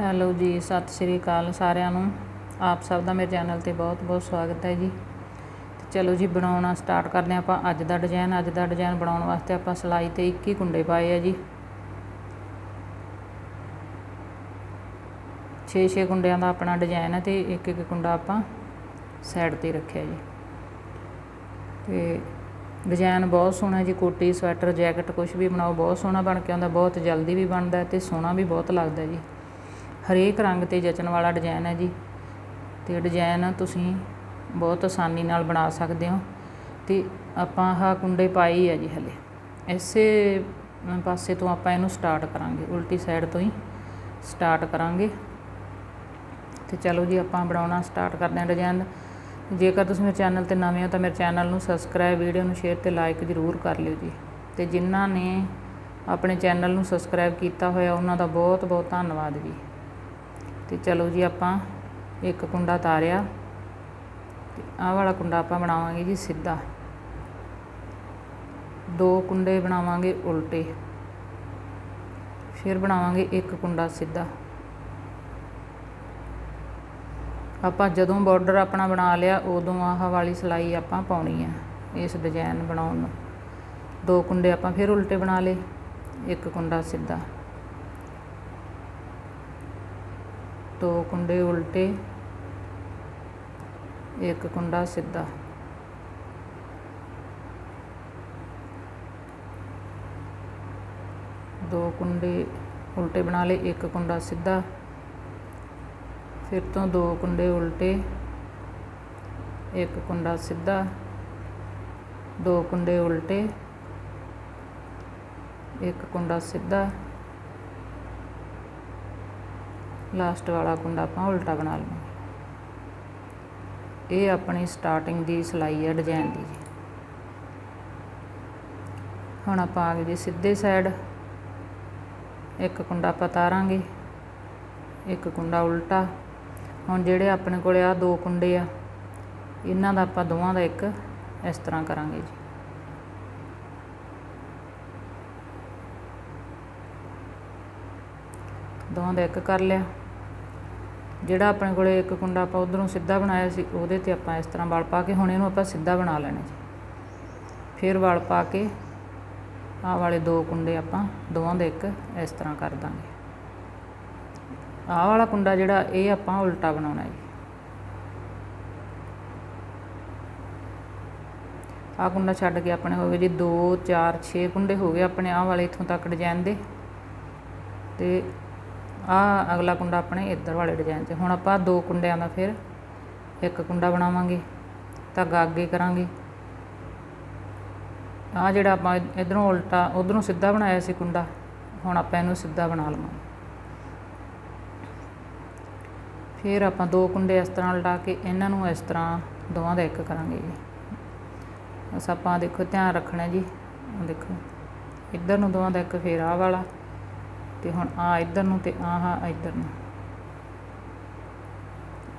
Hello ਜੀ, ਸਤਿ ਸ਼੍ਰੀ ਅਕਾਲ ਸਾਰਿਆਂ ਨੂੰ। ਆਪ ਸਭ ਦਾ ਮੇਰੇ ਚੈਨਲ ਤੇ ਬਹੁਤ ਬਹੁਤ ਸਵਾਗਤ ਹੈ ਜੀ। ਤੇ ਚਲੋ ਜੀ, ਬਣਾਉਣਾ ਸਟਾਰਟ ਕਰਦੇ ਹਾਂ ਆਪਾਂ। ਅੱਜ ਦਾ ਡਿਜ਼ਾਈਨ ਅੱਜ ਦਾ ਡਿਜ਼ਾਈਨ ਬਣਾਉਣ ਵਾਸਤੇ ਆਪਾਂ ਸਿਲਾਈ ਤੇ 21 ਕੁੰਡੇ ਪਾਏ ਆ ਜੀ। 6-6 ਕੁੰਡਿਆਂ ਦਾ ਆਪਣਾ ਡਿਜ਼ਾਈਨ ਹੈ ਤੇ ਇੱਕ ਇੱਕ ਕੁੰਡਾ ਆਪਾਂ ਸਾਈਡ ਤੇ ਰੱਖਿਆ ਜੀ। ਤੇ ਡਿਜ਼ਾਈਨ ਬਹੁਤ ਸੋਹਣਾ ਜੀ, ਕੋਟੀ, ਸਵੈਟਰ, ਜੈਕਟ ਕੁਝ ਵੀ ਬਣਾਓ, ਬਹੁਤ ਸੋਹਣਾ ਬਣ ਕੇ ਆਉਂਦਾ, ਬਹੁਤ ਜਲਦੀ ਵੀ ਬਣਦਾ ਤੇ ਸੋਹਣਾ ਵੀ ਬਹੁਤ ਲੱਗਦਾ ਜੀ। ਹਰੇਕ ਰੰਗ ਤੇ ਜਚਣ ਵਾਲਾ ਡਿਜ਼ਾਈਨ ਹੈ ਜੀ। ਤੇ ਡਿਜ਼ਾਈਨ ਤੁਸੀਂ ਬਹੁਤ ਆਸਾਨੀ ਨਾਲ ਬਣਾ ਸਕਦੇ ਹੋ। ਤੇ ਆਪਾਂ ਆਹ ਕੁੰਡੇ ਪਾਈ ਹੈ ਜੀ ਹਲੇ। ਇਸੇ ਪਾਸੇ ਤੋਂ ਆਪਾਂ ਇਹਨੂੰ ਸਟਾਰਟ ਕਰਾਂਗੇ। ਉਲਟੀ ਸਾਈਡ ਤੋਂ ਹੀ ਸਟਾਰਟ ਕਰਾਂਗੇ। ਤੇ ਚਲੋ ਜੀ, ਆਪਾਂ ਬਣਾਉਣਾ ਸਟਾਰਟ ਕਰਦੇ ਹਾਂ ਡਿਜ਼ਾਈਨ ਜੇਕਰ ਤੁਸੀਂ ਮੇਰੇ ਚੈਨਲ ਤੇ ਨਵੇਂ ਹੋ ਤਾਂ ਮੇਰੇ ਚੈਨਲ ਨੂੰ ਸਬਸਕ੍ਰਾਈਬ ਵੀਡੀਓ ਨੂੰ ਸ਼ੇਅਰ ਤੇ ਲਾਈਕ ਜ਼ਰੂਰ ਕਰ ਲਿਓ ਜੀ। ਤੇ ਜਿਨ੍ਹਾਂ ਨੇ ਆਪਣੇ ਚੈਨਲ ਨੂੰ ਸਬਸਕ੍ਰਾਈਬ ਕੀਤਾ ਹੋਇਆ, ਉਹਨਾਂ ਦਾ ਬਹੁਤ ਬਹੁਤ ਧੰਨਵਾਦ ਜੀ। ਤੇ ਚਲੋ ਜੀ ਆਪਾਂ ਇੱਕ ਕੁੰਡਾ ਤਾਰਿਆ ਤੇ ਆਹ ਵਾਲਾ ਕੁੰਡਾ ਆਪਾਂ ਬਣਾਵਾਂਗੇ ਜੀ ਸਿੱਧਾ। ਦੋ ਕੁੰਡੇ ਬਣਾਵਾਂਗੇ ਉਲਟੇ। ਫਿਰ ਬਣਾਵਾਂਗੇ ਇੱਕ ਕੁੰਡਾ ਸਿੱਧਾ। ਆਪਾਂ ਜਦੋਂ ਬਾਰਡਰ ਆਪਣਾ ਬਣਾ ਲਿਆ, ਉਦੋਂ ਆਹ ਵਾਲੀ ਸਲਾਈ ਆਪਾਂ ਪਾਉਣੀ ਆ ਇਸ ਡਿਜ਼ਾਈਨ ਬਣਾਉਣ ਨੂੰ। ਦੋ ਕੁੰਡੇ ਆਪਾਂ ਫਿਰ ਉਲਟੇ ਬਣਾ ਲਏ, ਇੱਕ ਕੁੰਡਾ ਸਿੱਧਾ। ਦੋ ਕੁੰਡੇ ਉਲਟੇ, ਇੱਕ ਕੁੰਡਾ ਸਿੱਧਾ। ਦੋ ਕੁੰਡੇ ਉਲਟੇ ਬਣਾ ਲਏ, ਇੱਕ ਕੁੰਡਾ ਸਿੱਧਾ। ਫਿਰ ਤੋਂ ਦੋ ਕੁੰਡੇ ਉਲਟੇ, ਇੱਕ ਕੁੰਡਾ ਸਿੱਧਾ। ਦੋ ਕੁੰਡੇ ਉਲਟੇ, ਇੱਕ ਕੁੰਡਾ ਸਿੱਧਾ। ਲਾਸਟ ਵਾਲਾ ਕੁੰਡਾ ਆਪਾਂ ਉਲਟਾ ਬਣਾ ਲਵਾਂਗੇ। ਇਹ ਆਪਣੀ ਸਟਾਰਟਿੰਗ ਦੀ ਸਲਾਈ ਹੈ ਡਿਜ਼ਾਈਨ ਦੀ ਹੁਣ ਆਪਾਂ ਆ ਗਏ ਜੀ ਸਿੱਧੇ ਸਾਈਡ ਇੱਕ ਕੁੰਡਾ ਆਪਾਂ ਤਾਰਾਂਗੇ, ਇੱਕ ਕੁੰਡਾ ਉਲਟਾ। ਹੁਣ ਜਿਹੜੇ ਆਪਣੇ ਕੋਲੇ ਆ ਦੋ ਕੁੰਡੇ ਆ, ਇਹਨਾਂ ਦਾ ਆਪਾਂ ਦੋਵਾਂ ਦਾ ਇੱਕ ਇਸ ਤਰ੍ਹਾਂ ਕਰਾਂਗੇ ਜੀ। ਦੋਵਾਂ ਦਾ ਇੱਕ ਕਰ ਲਿਆ। ਜਿਹੜਾ ਆਪਣੇ ਕੋਲੇ ਇੱਕ ਕੁੰਡਾ ਆਪਾਂ ਉਧਰੋਂ ਸਿੱਧਾ ਬਣਾਇਆ ਸੀ, ਉਹਦੇ ਤੇ ਆਪਾਂ ਇਸ ਤਰ੍ਹਾਂ ਵਲ ਪਾ ਕੇ ਹੁਣ ਇਹਨੂੰ ਆਪਾਂ ਸਿੱਧਾ ਬਣਾ ਲੈਣਾ ਜੀ। ਫਿਰ ਵਲ ਪਾ ਕੇ ਆਹ ਵਾਲੇ ਦੋ ਕੁੰਡੇ ਆਪਾਂ ਦੋਵਾਂ ਦੇ ਇੱਕ ਇਸ ਤਰ੍ਹਾਂ ਕਰ ਦਾਂਗੇ। ਆਹ ਵਾਲਾ ਕੁੰਡਾ ਜਿਹੜਾ, ਇਹ ਆਪਾਂ ਉਲਟਾ ਬਣਾਉਣਾ ਜੀ। ਆਹ ਕੁੰਡਾ ਛੱਡ ਕੇ ਆਪਣੇ ਹੋ ਗਏ ਜੀ 2 4 6 ਕੁੰਡੇ ਹੋ ਗਏ ਆਪਣੇ ਆਹ ਵਾਲੇ ਇਥੋਂ ਤੱਕ ਡਿਜ਼ਾਈਨ ਦੇ। ਤੇ ਆ ਅਗਲਾ ਕੁੰਡਾ ਆਪਣੇ ਇੱਧਰ ਵਾਲੇ ਡਿਜ਼ਾਈਨ 'ਚ ਹੁਣ ਆਪਾਂ ਦੋ ਕੁੰਡਿਆਂ ਦਾ ਫਿਰ ਇੱਕ ਕੁੰਡਾ ਬਣਾਵਾਂਗੇ ਧਾਗਾ ਅੱਗੇ ਕਰਾਂਗੇ। ਆ ਜਿਹੜਾ ਆਪਾਂ ਇਧਰੋਂ ਉਲਟਾ, ਉਧਰੋਂ ਸਿੱਧਾ ਬਣਾਇਆ ਸੀ ਕੁੰਡਾ, ਹੁਣ ਆਪਾਂ ਇਹਨੂੰ ਸਿੱਧਾ ਬਣਾ ਲਵਾਂਗੇ। ਫਿਰ ਆਪਾਂ ਦੋ ਕੁੰਡੇ ਇਸ ਤਰ੍ਹਾਂ ਉਲਟਾ ਕੇ ਇਹਨਾਂ ਨੂੰ ਇਸ ਤਰ੍ਹਾਂ ਦੋਵਾਂ ਦਾ ਇੱਕ ਕਰਾਂਗੇ ਜੀ। ਬਸ ਆਪਾਂ ਦੇਖੋ, ਧਿਆਨ ਰੱਖਣਾ ਜੀ। ਦੇਖੋ, ਇੱਧਰ ਨੂੰ ਦੋਵਾਂ ਦਾ ਇੱਕ, ਫੇਰ ਆਹ ਵਾਲਾ। ਤੇ ਹੁਣ ਆ ਇੱਧਰ ਨੂੰ ਤੇ ਆਹ ਇੱਧਰ ਨੂੰ।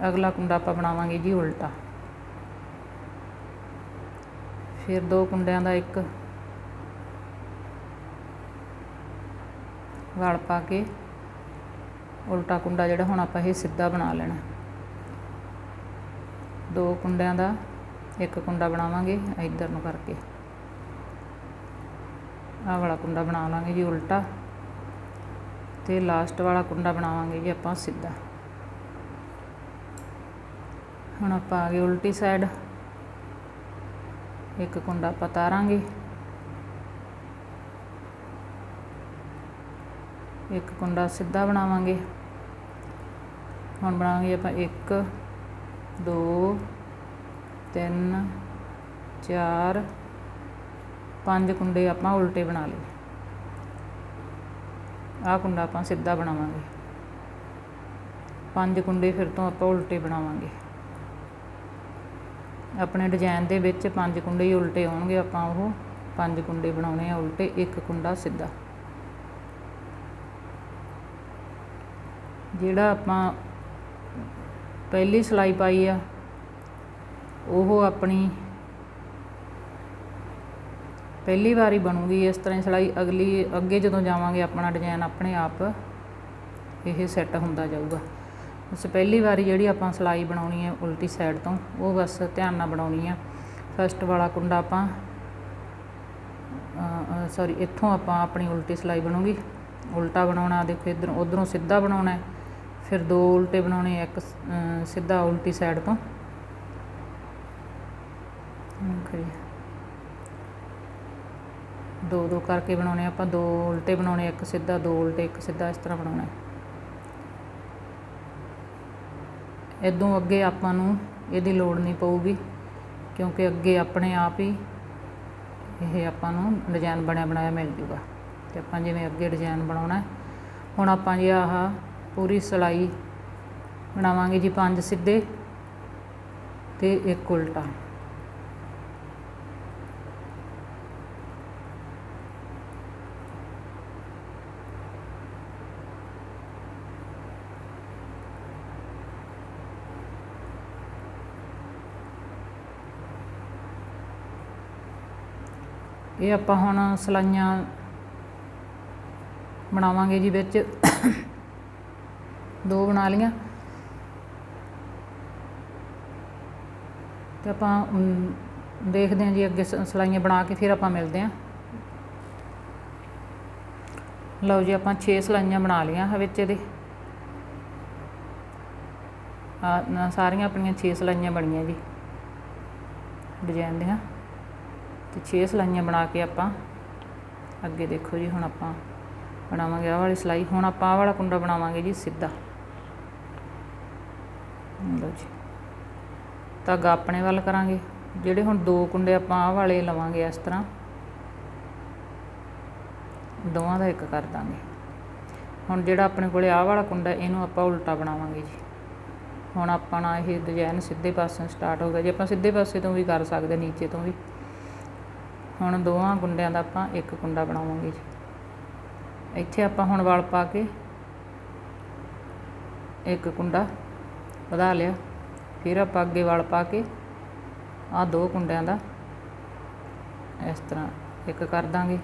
ਅਗਲਾ ਕੁੰਡਾ ਆਪਾਂ ਬਣਾਵਾਂਗੇ ਜੀ ਉਲਟਾ। ਫਿਰ ਦੋ ਕੁੰਡਿਆਂ ਦਾ ਇੱਕ ਵਲ ਪਾ ਕੇ ਉਲਟਾ ਕੁੰਡਾ ਜਿਹੜਾ ਹੁਣ ਆਪਾਂ ਇਹ ਸਿੱਧਾ ਬਣਾ ਲੈਣਾ। ਦੋ ਕੁੰਡਿਆਂ ਦਾ ਇੱਕ ਕੁੰਡਾ ਬਣਾਵਾਂਗੇ ਇੱਧਰ ਨੂੰ ਕਰਕੇ। ਆਹ ਵਾਲਾ ਕੁੰਡਾ ਬਣਾ ਲਾਂਗੇ ਜੀ ਉਲਟਾ। ਤੇ ਲਾਸਟ ਵਾਲਾ ਕੁੰਡਾ ਬਣਾਵਾਂਗੇ ਜੀ ਆਪਾਂ ਸਿੱਧਾ। ਹੁਣ ਆਪਾਂ ਆ ਗਏ ਉਲਟੀ ਸਾਈਡ ਇੱਕ ਕੁੰਡਾ ਆਪਾਂ ਤਾਰਾਂਗੇ। ਇੱਕ ਕੁੰਡਾ ਸਿੱਧਾ ਬਣਾਵਾਂਗੇ। ਹੁਣ ਬਣਾਵਾਂਗੇ ਆਪਾਂ 1 2 3 4 5 ਕੁੰਡੇ ਆਪਾਂ ਉਲਟੇ ਬਣਾ ਲਏ। ਆਹ ਕੁੰਡਾ ਆਪਾਂ ਸਿੱਧਾ ਬਣਾਵਾਂਗੇ। ਪੰਜ ਕੁੰਡੇ ਫਿਰ ਤੋਂ ਆਪਾਂ ਉਲਟੇ ਬਣਾਵਾਂਗੇ। ਆਪਣੇ ਡਿਜ਼ਾਈਨ ਦੇ ਵਿੱਚ ਪੰਜ ਕੁੰਡੇ ਹੀ ਉਲਟੇ ਆਉਣਗੇ ਆਪਾਂ ਉਹ। ਪੰਜ ਕੁੰਡੇ ਬਣਾਉਣੇ ਆ ਉਲਟੇ, ਇੱਕ ਕੁੰਡਾ ਸਿੱਧਾ। ਜਿਹੜਾ ਆਪਾਂ ਪਹਿਲੀ ਸਲਾਈ ਪਾਈ ਆ, ਉਹ ਆਪਣੀ ਪਹਿਲੀ ਵਾਰੀ ਬਣੂਗੀ ਇਸ ਤਰ੍ਹਾਂ ਹੀ ਸਿਲਾਈ, ਅਗਲੀ, ਅੱਗੇ ਜਦੋਂ ਜਾਵਾਂਗੇ ਆਪਣਾ ਡਿਜ਼ਾਈਨ ਆਪਣੇ ਆਪ, ਇਹ ਸੈੱਟ ਹੁੰਦਾ ਜਾਊਗਾ। ਬਸ ਪਹਿਲੀ ਵਾਰੀ ਜਿਹੜੀ ਆਪਾਂ ਸਿਲਾਈ ਬਣਾਉਣੀ ਹੈ ਉਲਟੀ ਸਾਈਡ ਤੋਂ, ਉਹ ਬਸ ਧਿਆਨ ਨਾਲ ਬਣਾਉਣੀ ਆ। ਫਸਟ ਵਾਲਾ ਕੁੰਡਾ ਆਪਾਂ ਸੌਰੀ ਇੱਥੋਂ ਆਪਾਂ ਆਪਣੀ ਉਲਟੀ ਸਿਲਾਈ ਬਣੂਗੀ। ਉਲਟਾ ਬਣਾਉਣਾ, ਦੇਖੋ ਇਧਰੋਂ, ਉਧਰੋਂ ਸਿੱਧਾ ਬਣਾਉਣਾ ਹੈ, ਫਿਰ ਦੋ ਉਲਟੇ ਬਣਾਉਣੇ, ਇੱਕ ਸਿੱਧਾ ਉਲਟੀ ਸਾਈਡ ਤੋਂ। ਓਕੇ ਦੋ ਦੋ ਕਰਕੇ ਬਣਾਉਣੇ ਆਪਾਂ ਦੋ ਉਲਟੇ ਬਣਾਉਣੇ ਇੱਕ ਸਿੱਧਾ, ਦੋ ਉਲਟੇ, ਇੱਕ ਸਿੱਧਾ ਇਸ ਤਰ੍ਹਾਂ ਬਣਾਉਣਾ ਹੈ। ਇਦੋਂ ਅੱਗੇ ਆਪਾਂ ਨੂੰ ਇਹਦੀ ਲੋੜ ਨਹੀਂ ਪਊਗੀ, ਕਿਉਂਕਿ ਅੱਗੇ ਆਪਣੇ ਆਪ ਹੀ ਇਹ ਆਪਾਂ ਨੂੰ ਡਿਜ਼ਾਈਨ ਬਣਿਆ ਬਣਾਇਆ ਮਿਲ ਜੂਗਾ। ਤੇ ਆਪਾਂ ਜਿਵੇਂ ਅੱਗੇ ਡਿਜ਼ਾਈਨ ਬਣਾਉਣਾ ਹੁਣ ਆਪਾਂ ਜੀ ਆਹ ਪੂਰੀ ਸਲਾਈ ਬਣਾਵਾਂਗੇ ਜੀ ਪੰਜ ਸਿੱਧੇ ਤੇ ਇੱਕ ਉਲਟਾ। ਇਹ ਆਪਾਂ ਹੁਣ ਸਲਾਈਆਂ ਬਣਾਵਾਂਗੇ ਜੀ ਵਿੱਚ। ਦੋ ਬਣਾ ਲੀਆਂ ਤੇ ਆਪਾਂ ਦੇਖਦੇ ਹਾਂ ਜੀ ਅੱਗੇ ਸ- ਸਲਾਈਆਂ ਬਣਾ ਕੇ ਫਿਰ ਆਪਾਂ ਮਿਲਦੇ ਹਾਂ। ਲਓ ਜੀ ਆਪਾਂ 6 ਸਲਾਈਆਂ ਬਣਾ ਲੀਆਂ ਹਾਂ ਵਿੱਚ ਇਹਦੇ। ਆ ਸਾਰੀਆਂ ਆਪਣੀਆਂ 6 ਸਲਾਈਆਂ ਬਣੀਆਂ ਜੀ। ਡਿਜ਼ਾਈਨ ਦੀਆਂ। ਤੇ 6 ਸਲਾਈਆਂ ਬਣਾ ਕੇ ਆਪਾਂ ਅੱਗੇ ਦੇਖੋ ਜੀ, ਹੁਣ ਆਪਾਂ ਬਣਾਵਾਂਗੇ ਆਹ ਵਾਲੀ ਸਲਾਈ। ਹੁਣ ਆਪਾਂ ਆਹ ਵਾਲਾ ਕੁੰਡਾ ਬਣਾਵਾਂਗੇ ਜੀ ਸਿੱਧਾ। ਲਓ ਜੀ। ਧਾਗਾ ਆਪਣੇ ਵੱਲ ਕਰਾਂਗੇ। ਜਿਹੜੇ ਹੁਣ ਦੋ ਕੁੰਡੇ ਆਪਾਂ ਆਹ ਵਾਲੇ ਲਵਾਂਗੇ ਇਸ ਤਰ੍ਹਾਂ, ਦੋਵਾਂ ਦਾ ਇੱਕ ਕਰ ਦਾਂਗੇ। ਹੁਣ ਜਿਹੜਾ ਆਪਣੇ ਕੋਲੇ ਆਹ ਵਾਲਾ ਕੁੰਡਾ, ਇਹਨੂੰ ਆਪਾਂ ਉਲਟਾ ਬਣਾਵਾਂਗੇ ਜੀ। ਹੁਣ ਆਪਣਾ ਇਹ ਡਿਜ਼ਾਈਨ ਸਿੱਧੇ ਪਾਸੇ ਸਟਾਰਟ ਹੋ ਗਿਆ। ਜੀ ਆਪਾਂ ਸਿੱਧੇ ਪਾਸੇ ਤੋਂ ਵੀ ਕਰ ਸਕਦੇ, ਨੀਚੇ ਤੋਂ ਵੀ। ਹੁਣ ਦੋਵਾਂ ਕੁੰਡਿਆਂ ਦਾ ਆਪਾਂ ਇੱਕ ਕੁੰਡਾ ਬਣਾਵਾਂਗੇ ਜੀ। ਇੱਥੇ ਆਪਾਂ ਹੁਣ ਵਲ ਪਾ ਕੇ ਇੱਕ ਕੁੰਡਾ ਵਧਾ ਲਿਆ। ਫਿਰ ਆਪਾਂ ਅੱਗੇ ਵਲ ਪਾ ਕੇ ਆਹ ਦੋ ਕੁੰਡਿਆਂ ਦਾ ਇਸ ਤਰ੍ਹਾਂ ਇੱਕ ਕਰ ਦਾਂਗੇ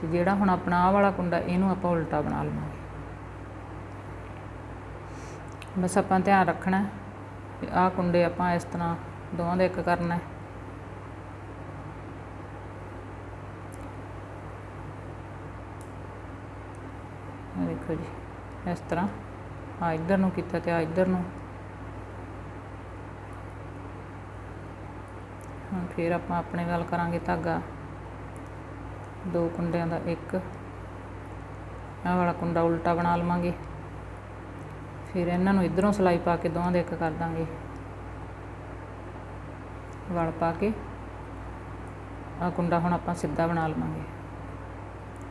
ਤੇ ਜਿਹੜਾ ਹੁਣ ਆਪਣਾ ਆਹ ਵਾਲਾ ਕੁੰਡਾ, ਇਹਨੂੰ ਆਪਾਂ ਉਲਟਾ ਬਣਾ ਲਵਾਂਗੇ। ਬਸ ਆਪਾਂ ਧਿਆਨ ਰੱਖਣਾ ਹੈ ਆਹ ਕੁੰਡੇ ਆਪਾਂ ਇਸ ਤਰ੍ਹਾਂ ਦੋਵਾਂ ਦਾ ਇੱਕ ਕਰਨਾ ਹੈ। ਆਹ ਦੇਖੋ ਜੀ, ਇਸ ਤਰ੍ਹਾਂ। ਆ ਇੱਧਰ ਨੂੰ ਕੀਤਾ ਤੇ ਆ ਇੱਧਰ ਨੂੰ। ਹੁਣ ਫਿਰ ਆਪਾਂ ਆਪਣੇ ਗੱਲ ਕਰਾਂਗੇ ਧਾਗਾ। ਦੋ ਕੁੰਡਿਆਂ ਦਾ ਇੱਕ। ਆਹ ਵਾਲਾ ਕੁੰਡਾ ਉਲਟਾ ਬਣਾ ਲਵਾਂਗੇ। ਫਿਰ ਇਹਨਾਂ ਨੂੰ ਇਧਰੋਂ ਸਲਾਈ ਪਾ ਕੇ ਦੋਵਾਂ ਦੇ ਇੱਕ ਕਰ ਦਾਂਗੇ। ਵਲ ਪਾ ਕੇ। ਆਹ ਕੁੰਡਾ ਹੁਣ ਆਪਾਂ ਸਿੱਧਾ ਬਣਾ ਲਵਾਂਗੇ।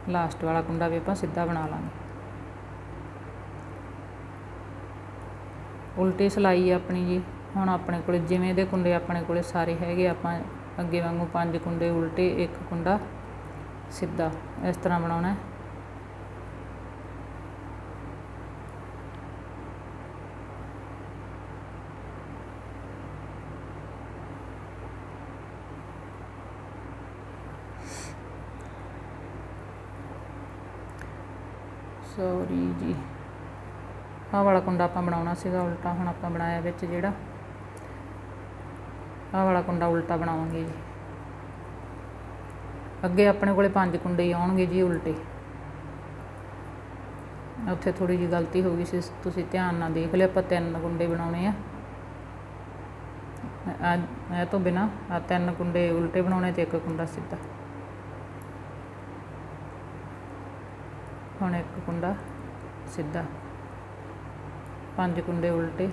ਲਾਸਟ ਵਾਲਾ ਕੁੰਡਾ ਵੀ ਆਪਾਂ ਸਿੱਧਾ ਬਣਾ ਲਾਂਗੇ। ਉਲਟੀ ਸਿਲਾਈ ਆਪਣੀ ਜੀ। ਹੁਣ ਆਪਣੇ ਕੋਲ ਜਿਵੇਂ ਦੇ ਕੁੰਡੇ ਆਪਣੇ ਕੋਲ ਸਾਰੇ ਹੈਗੇ, ਆਪਾਂ ਅੱਗੇ ਵਾਂਗੂ ਪੰਜ ਕੁੰਡੇ ਉਲਟੇ, ਇੱਕ ਕੁੰਡਾ ਸਿੱਧਾ ਇਸ ਤਰ੍ਹਾਂ ਬਣਾਉਣਾ। ਹੈ ਸੌਰੀ ਜੀ। ਆਹ ਵਾਲਾ ਕੁੰਡਾ ਆਪਾਂ ਬਣਾਉਣਾ ਸੀਗਾ, ਉਲਟਾ ਹੁਣ ਆਪਾਂ ਬਣਾਇਆ ਵਿੱਚ ਜਿਹੜਾ। ਆਹ ਵਾਲਾ ਕੁੰਡਾ ਉਲਟਾ ਬਣਾਵਾਂਗੇ ਜੀ। ਅੱਗੇ ਆਪਣੇ ਕੋਲੇ ਪੰਜ ਕੁੰਡੇ ਹੀ ਆਉਣਗੇ ਜੀ ਉਲਟੇ। ਉੱਥੇ ਥੋੜੀ ਜਿਹੀ ਗਲਤੀ ਹੋ ਗਈ ਸੀ, ਤੁਸੀਂ ਧਿਆਨ ਨਾਲ ਦੇਖ ਲਿਓ, ਆਪਾਂ ਤਿੰਨ ਕੁੰਡੇ ਬਣਾਉਣੇ ਆ। ਆ, ਇਹ ਤੋਂ ਬਿਨਾ ਆ ਤਿੰਨ ਕੁੰਡੇ ਉਲਟੇ ਬਣਾਉਣੇ ਤੇ ਇੱਕ ਕੁੰਡਾ ਸਿੱਧਾ। ਹੁਣ ਇੱਕ ਕੁੰਡਾ ਸਿੱਧਾ। ਪੰਜ ਕੁੰਡੇ ਉਲਟੇ।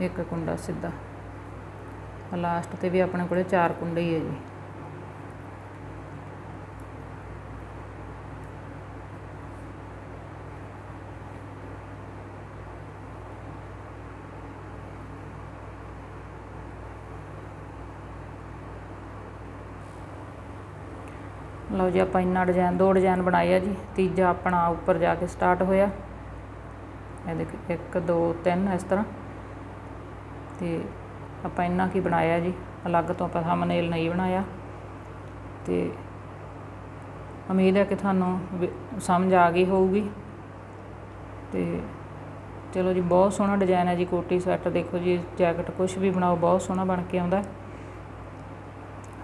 ਇੱਕ ਕੁੰਡਾ ਸਿੱਧਾ। ਲਾਸਟ ਤੇ ਵੀ ਆਪਣੇ ਕੋਲੇ ਚਾਰ ਕੁੰਡੇ ਹੀ ਹੈ ਜੀ। ਲਓ ਜੀ, ਆਪਾਂ ਇੰਨਾ ਡਿਜ਼ਾਈਨ ਦੋ ਡਿਜ਼ਾਈਨ ਬਣਾਏ ਆ ਜੀ। ਤੀਜਾ ਆਪਣਾ ਉੱਪਰ ਜਾ ਕੇ ਸਟਾਰਟ ਹੋਇਆ। ਇਹ ਦੇਖ 1 2 3 ਇਸ ਤਰ੍ਹਾਂ। ਤੇ ਆਪਾਂ ਇੰਨਾ ਕੀ ਬਣਾਇਆ ਜੀ? ਅਲੱਗ ਤੋਂ ਆਪਾਂ ਥੰਬਨੇਲ ਨਹੀਂ ਬਣਾਇਆ। ਤੇ ਉਮੀਦ ਹੈ ਕਿ ਤੁਹਾਨੂੰ ਵੀ- ਸਮਝ ਆ ਗਈ ਹੋਊਗੀ। ਤੇ ਚਲੋ ਜੀ, ਬਹੁਤ ਸੋਹਣਾ ਡਿਜ਼ਾਈਨ ਹੈ ਜੀ, ਕੋਟੀ ਸਵੈਟਰ। ਦੇਖੋ ਜੀ ਜੈਕਟ ਕੁਝ ਵੀ ਬਣਾਓ, ਬਹੁਤ ਸੋਹਣਾ ਬਣ ਕੇ ਆਉਂਦਾ।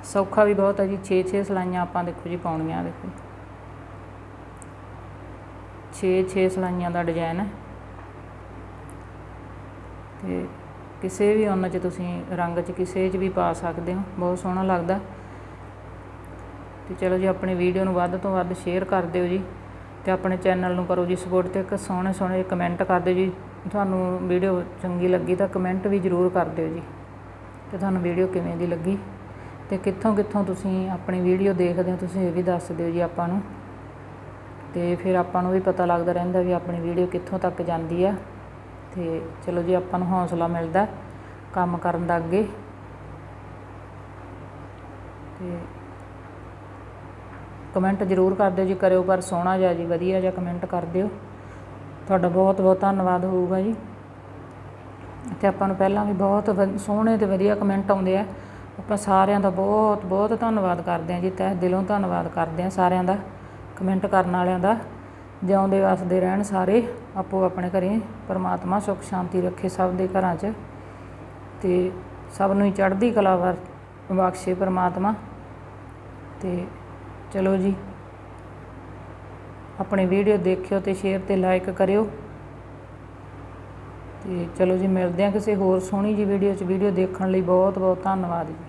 ਸੌਖਾ ਵੀ ਬਹੁਤ ਹੈ ਜੀ 6-6 ਸਲਾਈਆਂ ਆਪਾਂ ਦੇਖੋ ਜੀ ਪਾਉਣੀਆਂ, ਦੇਖੋ। 6-6 ਸਲਾਈਆਂ ਦਾ ਡਿਜ਼ਾਈਨ ਹੈ। ਤੇ ਕਿਸੇ ਵੀ ਉਹਨਾਂ 'ਚ ਤੁਸੀਂ ਰੰਗ 'ਚ ਕਿਸੇ 'ਚ ਵੀ ਪਾ ਸਕਦੇ ਹੋ, ਬਹੁਤ ਸੋਹਣਾ ਲੱਗਦਾ। ਤੇ ਚਲੋ ਜੀ, ਆਪਣੀ ਵੀਡੀਓ ਨੂੰ ਵੱਧ ਤੋਂ ਵੱਧ ਸ਼ੇਅਰ ਕਰ ਦਿਓ ਜੀ। ਤੇ ਆਪਣੇ ਚੈਨਲ ਨੂੰ ਕਰੋ ਜੀ ਸਪੋਰਟ ਤੇ ਇੱਕ ਸੋਹਣੇ ਸੋਹਣੇ ਕਮੈਂਟ ਕਰ ਦਿਓ ਜੀ। ਤੁਹਾਨੂੰ ਵੀਡੀਓ ਚੰਗੀ ਲੱਗੀ ਤਾਂ ਕਮੈਂਟ ਵੀ ਜ਼ਰੂਰ ਕਰ ਦਿਓ ਜੀ। ਤੇ ਤੁਹਾਨੂੰ ਵੀਡੀਓ ਕਿਵੇਂ ਦੀ ਲੱਗੀ? ਤੇ ਕਿੱਥੋਂ ਕਿੱਥੋਂ ਤੁਸੀਂ ਆਪਣੀ ਵੀਡੀਓ ਦੇਖਦੇ ਹੋ, ਤੁਸੀਂ ਇਹ ਵੀ ਦੱਸ ਦਿਓ ਜੀ ਆਪਾਂ ਨੂੰ। ਤੇ ਫਿਰ ਆਪਾਂ ਨੂੰ ਵੀ ਪਤਾ ਲੱਗਦਾ ਰਹਿੰਦਾ ਵੀ ਆਪਣੀ ਵੀਡੀਓ ਕਿੱਥੋਂ ਤੱਕ ਜਾਂਦੀ ਆ। ਤੇ ਚਲੋ ਜੀ, ਆਪਾਂ ਨੂੰ ਹੌਸਲਾ ਮਿਲਦਾ ਕੰਮ ਕਰਨ ਦਾ ਅੱਗੇ। ਤੇ ਕਮੈਂਟ ਜ਼ਰੂਰ ਕਰ ਦਿਓ ਜੀ, ਕਰਿਓ ਪਰ ਸੋਹਣਾ ਜਿਹਾ ਜੀ, ਵਧੀਆ ਜਿਹਾ ਕਮੈਂਟ ਕਰ ਦਿਓ। ਤੁਹਾਡਾ ਬਹੁਤ ਬਹੁਤ ਧੰਨਵਾਦ ਹੋਊਗਾ ਜੀ। ਤੇ ਆਪਾਂ ਨੂੰ ਪਹਿਲਾਂ ਵੀ ਬਹੁਤ ਵ- ਸੋਹਣੇ ਤੇ ਵਧੀਆ ਕਮੈਂਟ ਆਉਂਦੇ ਆ। ਆਪਾਂ ਸਾਰਿਆਂ ਦਾ ਬਹੁਤ ਬਹੁਤ ਧੰਨਵਾਦ ਕਰਦੇ ਹਾਂ ਜੀ, ਤਹਿ ਦਿਲੋਂ ਧੰਨਵਾਦ ਕਰਦੇ ਹਾਂ ਸਾਰਿਆਂ ਦਾ, ਕਮੈਂਟ ਕਰਨ ਵਾਲਿਆਂ ਦਾ, ਜਿਉਂਦੇ ਵਸਦੇ ਰਹਿਣ ਸਾਰੇ, ਆਪੋ ਆਪਣੇ ਘਰੇ ਪਰਮਾਤਮਾ ਸੁੱਖ ਸ਼ਾਂਤੀ ਰੱਖੇ ਸਭ ਦੇ ਘਰਾਂ 'ਚ, ਤੇ ਸਭ ਨੂੰ ਹੀ ਚੜ੍ਹਦੀ ਕਲਾ ਵਰ, ਬਖਸ਼ੇ ਪਰਮਾਤਮਾ, ਤੇ ਚਲੋ ਜੀ, ਆਪਣੀ ਵੀਡੀਓ ਦੇਖਿਓ ਤੇ ਸ਼ੇਅਰ ਤੇ ਲਾਈਕ ਕਰਿਓ, ਤੇ ਚਲੋ ਜੀ, ਮਿਲਦੇ ਹਾਂ ਕਿਸੇ ਹੋਰ ਸੋਹਣੀ ਜੀ ਵੀਡੀਓ 'ਚ, ਵੀਡੀਓ ਦੇਖਣ ਲਈ ਬਹੁਤ ਬਹੁਤ ਧੰਨਵਾਦ ਜੀ।